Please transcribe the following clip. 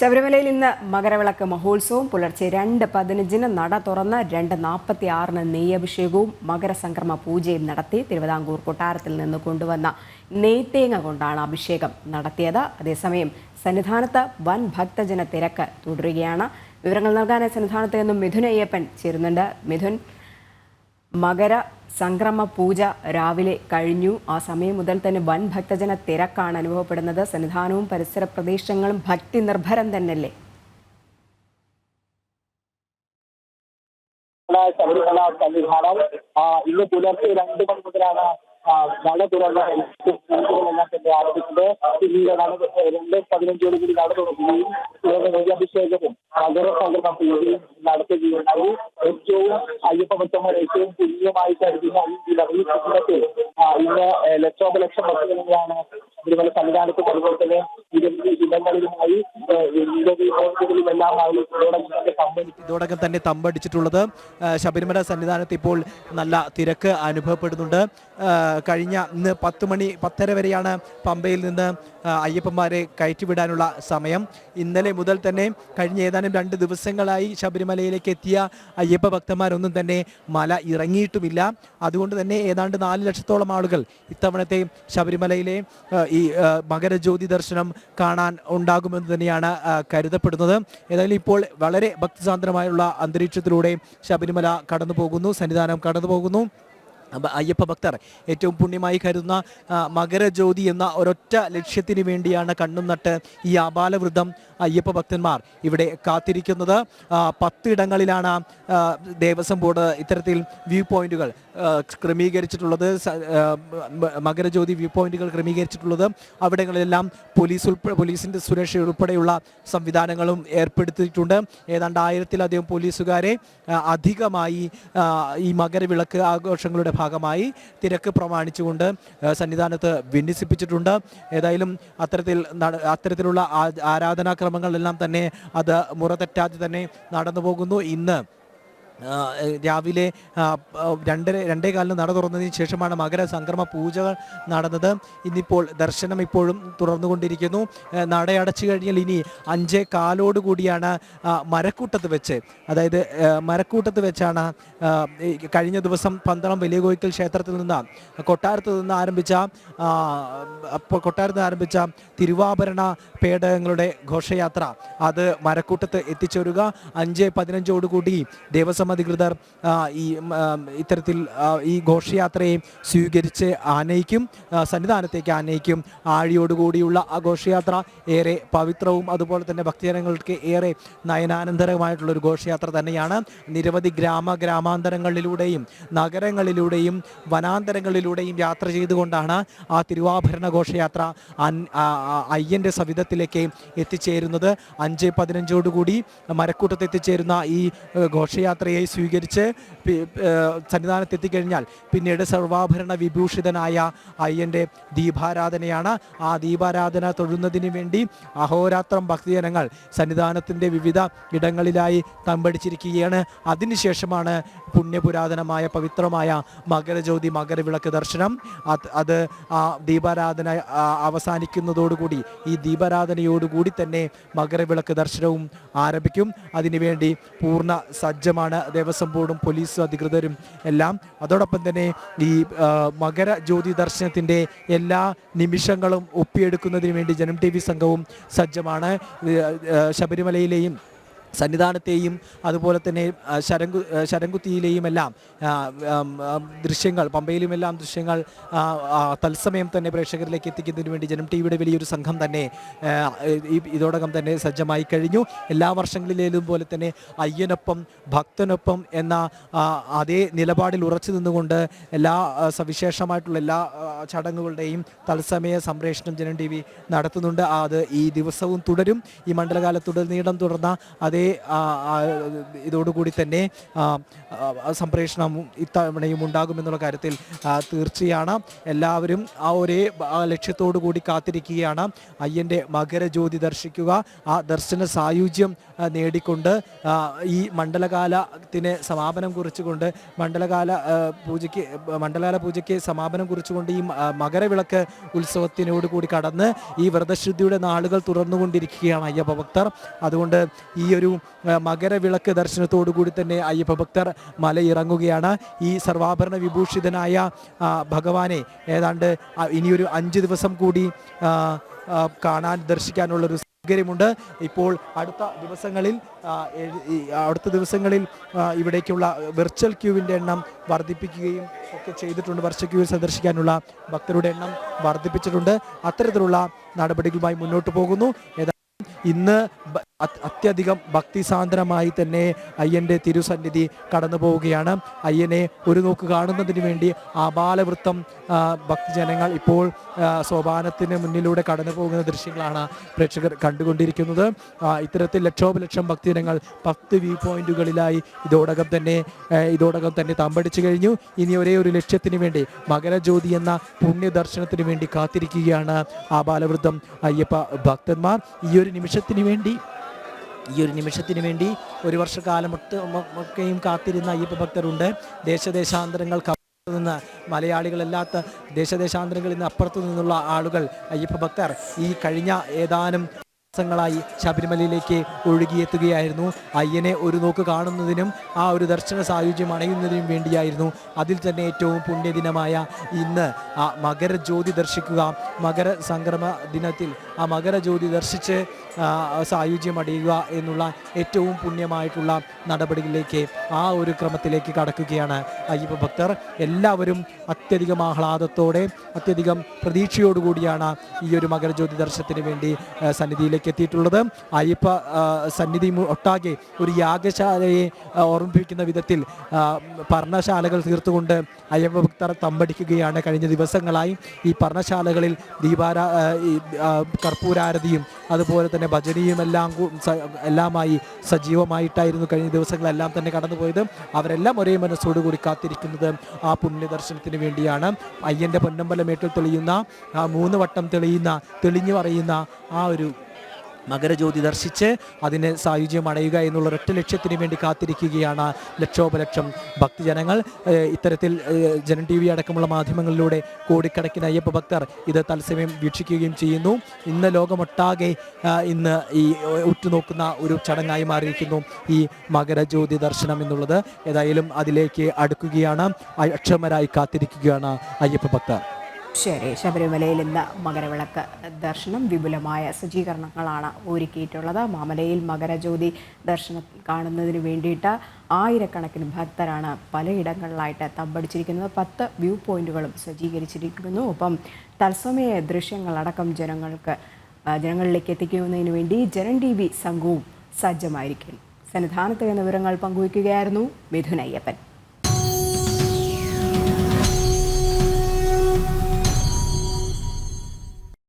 ശബരിമലയിൽ ഇന്ന് മകരവിളക്ക് മഹോത്സവം പുലർച്ചെ രണ്ട് പതിനഞ്ചിന് നട തുറന്ന് രണ്ട് നാൽപ്പത്തി ആറിന് നെയ്യഭിഷേകവും മകരസംക്രമ പൂജയും നടത്തി തിരുവിതാംകൂർ കൊട്ടാരത്തിൽ നിന്ന് കൊണ്ടുവന്ന നെയ്ത്തേങ്ങ കൊണ്ടാണ് അഭിഷേകം നടത്തിയത്. അതേസമയം സന്നിധാനത്ത് വൻ ഭക്തജന തിരക്ക് തുടരുകയാണ്. വിവരങ്ങൾ നൽകാനായി സന്നിധാനത്ത് നിന്നും മിഥുൻ അയ്യപ്പൻ ചേരുന്നുണ്ട്. മിഥുൻ മകര സംക്രമ പൂജ രാവിലെ കഴിഞ്ഞു. ആ സമയം മുതൽ തന്നെ വൻ ഭക്തജന തിരക്കാണ് അനുഭവപ്പെടുന്നത്. സന്നിധാനവും പരിസര പ്രദേശങ്ങളും ഭക്തി നിർഭരം തന്നെയല്ലേ? ശബരിമല സന്നിധാനം ഇന്ന് പുലർച്ചെ രണ്ടു മണി മുതലാണ് നട തുറന്ന് പൂജകളെല്ലാം തന്നെ ആരംഭിച്ചത് പിന്നീട് നട രണ്ട് പതിനഞ്ചോട് കൂടി നട തുറക്കുകയും മകരസംക്രമ പൂജയും നടത്തുകയുണ്ടായി. ഏറ്റവും അയ്യപ്പ ഭക്തന്മാർ ഏറ്റവും പുണ്യമായി കരുതുന്ന ഈ വിളവിൽ ഇന്ന് ലക്ഷോപലക്ഷം ഭക്തജനങ്ങളാണ് ശബരിമല സന്നിധാനത്തും അതുപോലെ തന്നെ ഇടങ്ങളിലുമായി ഇതോടൊപ്പം തന്നെ തമ്പടിച്ചിട്ടുള്ളത് ശബരിമല സന്നിധാനത്ത് ഇപ്പോൾ നല്ല തിരക്ക് അനുഭവപ്പെടുന്നുണ്ട്. കഴിഞ്ഞ ഇന്ന് പത്ത് മണി പത്തര വരെയാണ് പമ്പയിൽ നിന്ന് അയ്യപ്പന്മാരെ കയറ്റിവിടാനുള്ള സമയം. ഇന്നലെ മുതൽ തന്നെ കഴിഞ്ഞ ഏതാനും രണ്ട് ദിവസങ്ങളായി ശബരിമലയിലേക്ക് എത്തിയ അയ്യപ്പ ഭക്തന്മാരൊന്നും തന്നെ മല ഇറങ്ങിയിട്ടുമില്ല. അതുകൊണ്ട് തന്നെ ഏതാണ്ട് നാല് ലക്ഷത്തോളം ആളുകൾ ഇത്തവണത്തെ ശബരിമലയിലെ ഈ മകരജ്യോതി ദർശനം കാണാൻ ഉണ്ടാകുമെന്ന് തന്നെയാണ് കരുതപ്പെടുന്നത്. ഏതായാലും ഇപ്പോൾ വളരെ ഭക്തിസാന്ദ്രമായുള്ള അന്തരീക്ഷത്തിലൂടെ ശബരിമല കടന്നു പോകുന്നു സന്നിധാനം കടന്നു പോകുന്നു അയ്യപ്പ ഭക്തർ ഏറ്റവും പുണ്യമായി കരുതുന്ന മകരജ്യോതി എന്ന ഒരൊറ്റ ലക്ഷ്യത്തിന് വേണ്ടിയാണ് കണ്ണും നട്ട് ഈ ആപാലവൃദ്ധം അയ്യപ്പ ഭക്തന്മാർ ഇവിടെ കാത്തിരിക്കുന്നത്. പത്തിടങ്ങളിലാണ് ദേവസ്വം ബോർഡ് ഇത്തരത്തിൽ വ്യൂ പോയിന്റുകൾ ക്രമീകരിച്ചിട്ടുള്ളത് മകരജ്യോതി വ്യൂ പോയിന്റുകൾ ക്രമീകരിച്ചിട്ടുള്ളത് അവിടങ്ങളിലെല്ലാം പോലീസ് ഉൾപ്പെടെ പോലീസിന്റെ സുരക്ഷ ഉൾപ്പെടെയുള്ള സംവിധാനങ്ങളും ഏർപ്പെടുത്തിയിട്ടുണ്ട്. ഏതാണ്ട് ആയിരത്തിലധികം പോലീസുകാരെ അധികമായി ഈ മകരവിളക്ക് ആഘോഷങ്ങളുടെ ഭാഗമായി തിരക്ക് പ്രമാണിച്ചുകൊണ്ട് സന്നിധാനത്ത് വിന്യസിപ്പിച്ചിട്ടുണ്ട്. ഏതായാലും അത്തരത്തിൽ അത്തരത്തിലുള്ള ആരാധനാക്രമങ്ങളെല്ലാം തന്നെ അത് മുറതെറ്റാതെ തന്നെ നടന്നു പോകുന്നു ഇന്ന് രാവിലെ രണ്ടര രണ്ടേ കാലിന് നട തുറന്നതിന് ശേഷമാണ് മകര സംക്രമ പൂജകൾ നടന്നത്. ഇന്നിപ്പോൾ ദർശനം ഇപ്പോഴും തുടർന്നുകൊണ്ടിരിക്കുന്നു. ഏഹ് നട അടച്ചു കഴിഞ്ഞാൽ ഇനി അഞ്ചേ കാലോടുകൂടിയാണ് മരക്കൂട്ടത്ത് വെച്ച്. അതായത് മരക്കൂട്ടത്ത് വെച്ചാണ് കഴിഞ്ഞ ദിവസം പന്തളം വലിയ കോയിക്കൽ ക്ഷേത്രത്തിൽ നിന്ന് കൊട്ടാരത്ത് നിന്ന് ആരംഭിച്ച കൊട്ടാരത്ത് നിന്ന് ആരംഭിച്ച തിരുവാഭരണ പേടകങ്ങളുടെ ഘോഷയാത്ര. അത് മരക്കൂട്ടത്ത് എത്തിച്ചേരുക. അഞ്ച് പതിനഞ്ചോടുകൂടി ദേവസ്വം അധികൃതർ ഈ ഇത്തരത്തിൽ ഈ ഘോഷയാത്രയെ സ്വീകരിച്ച് ആനയിക്കും സന്നിധാനത്തേക്ക് ആനയിക്കും. ആഴിയോടുകൂടിയുള്ള ആ ഘോഷയാത്ര ഏറെ പവിത്രവും അതുപോലെ തന്നെ ഭക്തജനങ്ങൾക്ക് ഏറെ നയനാനന്ദകരമായിട്ടുള്ള ഒരു ഘോഷയാത്ര തന്നെയാണ്. നിരവധി ഗ്രാമ ഗ്രാമാന്തരങ്ങളിലൂടെയും നഗരങ്ങളിലൂടെയും വനാന്തരങ്ങളിലൂടെയും യാത്ര ചെയ്തുകൊണ്ടാണ് ആ തിരുവാഭരണ ഘോഷയാത്ര അയ്യന്റെ സവിധത്തിലേക്ക് എത്തിച്ചേരുന്നത്. അഞ്ച് പതിനഞ്ചോടുകൂടി മരക്കൂട്ടത്ത് എത്തിച്ചേരുന്ന ഈ ഏഹ്, ഘോഷയാത്രയെ സ്വീകരിച്ച് പി- ഏഹ്, സന്നിധാനത്ത് എത്തിക്കഴിഞ്ഞാൽ പിന്നീട് സർവാഭരണ വിഭൂഷിതനായ അയ്യന്റെ ദീപാരാധനയാണ്. ആ ദീപാരാധന തൊഴുന്നതിന് വേണ്ടി അഹോരാത്രം ഭക്തജനങ്ങൾ സന്നിധാനത്തിന്റെ വിവിധ ഇടങ്ങളിലായി തമ്പടിച്ചിരിക്കുകയാണ്. അതിനുശേഷമാണ് പുണ്യപുരാതനമായ പവിത്രമായ മകരജ്യോതി മകരവിളക്ക് ദർശനം. അത് ആ ദീപാരാധന അവസാനിക്കുന്നതോടുകൂടി ഈ ദീപാരാധനയോടുകൂടി തന്നെ മകരവിളക്ക് ദർശനവും ആരംഭിക്കും. അതിനുവേണ്ടി പൂർണ സജ്ജമാണ് ദേവസ്വം ബോർഡും പോലീസ് അധികൃതരും എല്ലാം. അതോടൊപ്പം തന്നെ ഈ മകര മകരജ്യോതി ദർശനത്തിന്റെ എല്ലാ നിമിഷങ്ങളും ഒപ്പിയെടുക്കുന്നതിന് വേണ്ടി ജനം ടി സംഘവും സജ്ജമാണ്. ശബരിമലയിലെയും സന്നിധാനത്തെയും അതുപോലെ തന്നെ ശരങ്കു ആ, ശരംകുത്തിയിലെയും എല്ലാം ആ, ആം, ആം, ദൃശ്യങ്ങൾ പമ്പയിലുമെല്ലാം ദൃശ്യങ്ങൾ തത്സമയം തന്നെ പ്രേക്ഷകരിലേക്ക് എത്തിക്കുന്നതിന് വേണ്ടി ജനം ടി വിയുടെ വലിയൊരു സംഘം തന്നെ ഇതോടകം തന്നെ സജ്ജമായി കഴിഞ്ഞു. എല്ലാ വർഷങ്ങളിലേതും പോലെ തന്നെ അയ്യനൊപ്പം ഭക്തനൊപ്പം എന്ന അതേ നിലപാടിൽ ഉറച്ചു നിന്നുകൊണ്ട് എല്ലാ സവിശേഷമായിട്ടുള്ള എല്ലാ ചടങ്ങുകളുടെയും തത്സമയ സംപ്രേഷണം ജനം ടി വി നടത്തുന്നുണ്ട് അത് ഈ ദിവസവും തുടരും. ഈ മണ്ഡലകാലത്തുടനീളം തുടർന്ന അതേ ആ, ഇതോടുകൂടി തന്നെ സംപ്രേഷണം ഇത്തവണയും ഉണ്ടാകുമെന്നുള്ള കാര്യത്തിൽ തീർച്ചയാണ്. എല്ലാവരും ആ ഒരേ ലക്ഷ്യത്തോടു കൂടി കാത്തിരിക്കുകയാണ്. അയ്യന്റെ മകരജ്യോതി ദർശിക്കുക. ആ ദർശന സായുജ്യം നേടിക്കൊണ്ട് ഈ മണ്ഡലകാലത്തിന് സമാപനം കുറിച്ചുകൊണ്ട് മണ്ഡലകാല പൂജയ്ക്ക് മണ്ഡലകാല പൂജയ്ക്ക് സമാപനം കുറിച്ചുകൊണ്ട് ഈ മകരവിളക്ക് ഉത്സവത്തിനോട് കൂടി കടന്ന് ഈ വ്രതശുദ്ധിയുടെ നാളുകൾ തുറന്നുകൊണ്ടിരിക്കുകയാണ് അയ്യപ്പ ഭക്തർ. അതുകൊണ്ട് ഈ ഒരു ആ, മകരവിളക്ക് ദർശനത്തോടുകൂടി തന്നെ അയ്യപ്പ ഭക്തർ മലയിറങ്ങുകയാണ്. ഈ സർവാഭരണ വിഭൂഷിതനായ ഭഗവാനെ ഏതാണ്ട് ഇനിയൊരു അഞ്ച് ദിവസം കൂടി കാണാൻ ദർശിക്കാനുള്ളൊരു സൗകര്യമുണ്ട്. ഇപ്പോൾ അടുത്ത ദിവസങ്ങളിൽ അടുത്ത ദിവസങ്ങളിൽ ഇവിടേക്കുള്ള വെർച്വൽ ക്യൂവിന്റെ എണ്ണം വർദ്ധിപ്പിക്കുകയും ഒക്കെ ചെയ്തിട്ടുണ്ട്. വെർച്വൽ ക്യൂവിൽ സന്ദർശിക്കാനുള്ള ഭക്തരുടെ എണ്ണം വർദ്ധിപ്പിച്ചിട്ടുണ്ട്. അത്തരത്തിലുള്ള നടപടികളുമായി മുന്നോട്ട് പോകുന്നു. ഏതാ ഇന്ന് അത്യധികം ഭക്തിസാന്ദ്രമായി തന്നെ അയ്യന്റെ തിരുസന്നിധി കടന്നു പോവുകയാണ്. അയ്യനെ ഒരു നോക്ക് കാണുന്നതിന് വേണ്ടി ആബാലവൃത്തം ഭക്തജനങ്ങൾ ഇപ്പോൾ സോപാനത്തിന് മുന്നിലൂടെ കടന്നു പോകുന്ന ദൃശ്യങ്ങളാണ് പ്രേക്ഷകർ കണ്ടുകൊണ്ടിരിക്കുന്നത്. ഇത്തരത്തിൽ ലക്ഷോപലക്ഷം ഭക്തജനങ്ങൾ പത്ത് വ്യൂ പോയിന്റുകളിലായി ഇതോടകം തന്നെ ഇതോടകം തന്നെ തമ്പടിച്ചു കഴിഞ്ഞു. ഇനി ഒരേ ഒരു ലക്ഷ്യത്തിന് വേണ്ടി മകരജ്യോതി എന്ന പുണ്യദർശനത്തിന് വേണ്ടി കാത്തിരിക്കുകയാണ് ആബാലവൃദ്ധം അയ്യപ്പ ഭക്തന്മാർ. ഈ ഒരു നിമിഷത്തിന് വേണ്ടി ഈ ഒരു നിമിഷത്തിന് വേണ്ടി ഒരു വർഷക്കാലം ഒക്കെയും കാത്തിരുന്ന അയ്യപ്പ ഭക്തരുണ്ട്. ദേശദേശാന്തരങ്ങൾ നിന്ന് മലയാളികളല്ലാത്ത ദേശദേശാന്തരങ്ങളിൽ നിന്ന് അപ്പുറത്തു നിന്നുള്ള ആളുകൾ അയ്യപ്പ ഭക്തർ ഈ കഴിഞ്ഞ ഏതാനും ദിവസങ്ങളായി ശബരിമലയിലേക്ക് ഒഴുകിയെത്തുകയായിരുന്നു. അയ്യനെ ഒരു നോക്ക് കാണുന്നതിനും ആ ഒരു ദർശന സായുജ്യം അണയുന്നതിനും വേണ്ടിയായിരുന്നു. അതിൽ തന്നെ ഏറ്റവും പുണ്യദിനമായ ഇന്ന് ആ മകരജ്യോതി ദർശിക്കുക. മകര സംക്രമ ദിനത്തിൽ ആ മകരജ്യോതി ദർശിച്ച് സായുജ്യമടിയുക എന്നുള്ള ഏറ്റവും പുണ്യമായിട്ടുള്ള നടപടികളിലേക്ക് ആ ഒരു ക്രമത്തിലേക്ക് കടക്കുകയാണ് അയ്യപ്പ ഭക്തർ. എല്ലാവരും അത്യധികം ആഹ്ലാദത്തോടെ അത്യധികം പ്രതീക്ഷയോടുകൂടിയാണ് ഈ ഒരു മകരജ്യോതി ദർശനത്തിന് വേണ്ടി സന്നിധിയിലേക്ക് എത്തിയിട്ടുള്ളത്. അയ്യപ്പ സന്നിധി ഒട്ടാകെ ഒരു യാഗശാലയെ ഓർമ്മിപ്പിക്കുന്ന വിധത്തിൽ പർണശാലകൾ തീർത്തുകൊണ്ട് അയ്യപ്പ ഭക്തർ തമ്പടിക്കുകയാണ്. കഴിഞ്ഞ ദിവസങ്ങളായി ഈ പർണശാലകളിൽ ദീപാര കർപ്പൂരാരതിയും അതുപോലെ തന്നെ ഭജനിയും എല്ലാം എല്ലാമായി സജീവമായിട്ടായിരുന്നു കഴിഞ്ഞ ദിവസങ്ങളെല്ലാം തന്നെ കടന്നുപോയത്. അവരെല്ലാം ഒരേ മനസ്സോടുകൂടി കാത്തിരിക്കുന്നത് ആ പുണ്യ ദർശനത്തിന് വേണ്ടിയാണ്. അയ്യന്റെ പൊന്നമ്പലമേട്ടിൽ തെളിയുന്ന ആ മൂന്ന് വട്ടം തെളിയുന്ന തെളിഞ്ഞു പറയുന്ന ആ ഒരു മകരജ്യോതി ദർശിച്ച് അതിന് സായുജ്യം അണയുക എന്നുള്ള ഒരൊറ്റ ലക്ഷ്യത്തിന് വേണ്ടി കാത്തിരിക്കുകയാണ് ലക്ഷോപലക്ഷം ഭക്തജനങ്ങൾ. ഇത്തരത്തിൽ ജനൻ ജനം ടി വി അടക്കമുള്ള മാധ്യമങ്ങളിലൂടെ കോടിക്കണക്കിന് അയ്യപ്പ ഭക്തർ ഇത് തത്സമയം വീക്ഷിക്കുകയും ചെയ്യുന്നു. ഇന്ന് ലോകമൊട്ടാകെ ഇന്ന് ഈ ഉറ്റുനോക്കുന്ന ഒരു ചടങ്ങായി മാറിയിരിക്കുന്നു ഈ മകരജ്യോതി ദർശനം എന്നുള്ളത്. ഏതായാലും അതിലേക്ക് അടുക്കുകയാണ്. അക്ഷമരായി കാത്തിരിക്കുകയാണ് അയ്യപ്പ ഭക്തർ. ശരി ശബരിമലയിൽ ഇന്ന് മകരവിളക്ക് ദർശനം വിപുലമായ സജ്ജീകരണങ്ങളാണ് ഒരുക്കിയിട്ടുള്ളത്. മാമലയിൽ മകരജ്യോതി ദർശനം കാണുന്നതിന് വേണ്ടിയിട്ട് ആയിരക്കണക്കിന് ഭക്തരാണ് പലയിടങ്ങളിലായിട്ട് തമ്പടിച്ചിരിക്കുന്നത്. പത്ത് വ്യൂ പോയിന്റുകളും സജ്ജീകരിച്ചിരിക്കുന്നു. ഒപ്പം തത്സമയ ദൃശ്യങ്ങളടക്കം ജനങ്ങൾക്ക് ജനങ്ങളിലേക്ക് എത്തിക്കുന്നതിന് വേണ്ടി ജനൻ ടി വി സംഘവും സജ്ജമായിരിക്കും സന്നിധാനത്ത് വിവരങ്ങൾ പങ്കുവയ്ക്കുകയായിരുന്നു മിഥുൻ അയ്യപ്പൻ.